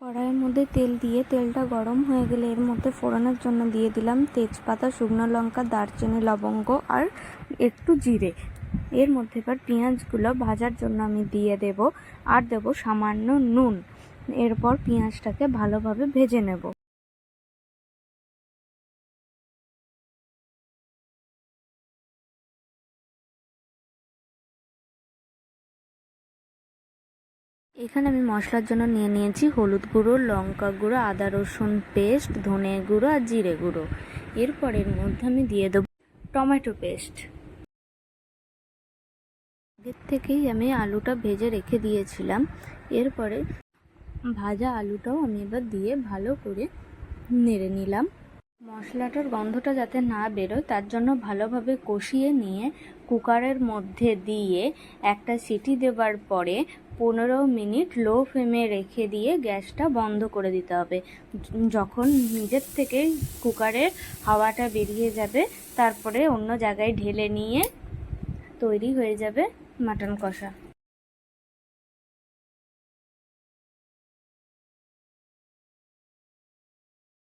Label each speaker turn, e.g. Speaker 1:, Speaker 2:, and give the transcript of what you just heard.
Speaker 1: কড়াইয়ের মধ্যে তেল দিয়ে তেলটা গরম হয়ে গেলে এর মধ্যে ফোড়ানোর জন্য দিয়ে দিলাম তেজপাতা, শুকনো লঙ্কা, দারচিনি, লবঙ্গ আর একটু জিরে। এর মধ্যে এবার পেঁয়াজগুলো ভাজার জন্য আমি দিয়ে দেব আর দেব সামান্য নুন। এরপর পেঁয়াজটাকে ভালোভাবে ভেজে নেব। এখানে আমি মশলার জন্য নিয়ে নিয়েছি হলুদ গুঁড়ো, লঙ্কা গুঁড়ো, আদা রসুন পেস্ট, ধনে গুঁড়ো আর জিরে গুঁড়ো। এরপর এর মধ্যে আমি দিয়ে দেবো টমেটো পেস্ট। আগের থেকেই আমি আলুটা ভেজে রেখে দিয়েছিলাম। এরপরে ভাজা আলুটাও আমি এবার দিয়ে ভালো করে নেড়ে নিলাম। মশলাটার গন্ধটা যাতে না বেরোয়, তার জন্য ভালোভাবে কষিয়ে নিয়ে কুকারের মধ্যে দিয়ে একটা সিটি দেওয়ার পরে পনেরো মিনিট লো ফ্লেমে রেখে দিয়ে গ্যাসটা বন্ধ করে দিতে হবে। যখন নিজের থেকে কুকারের হাওয়াটা বেরিয়ে যাবে, তারপরে অন্য জায়গায় ঢেলে নিয়ে তৈরি হয়ে যাবে মাটন কষা।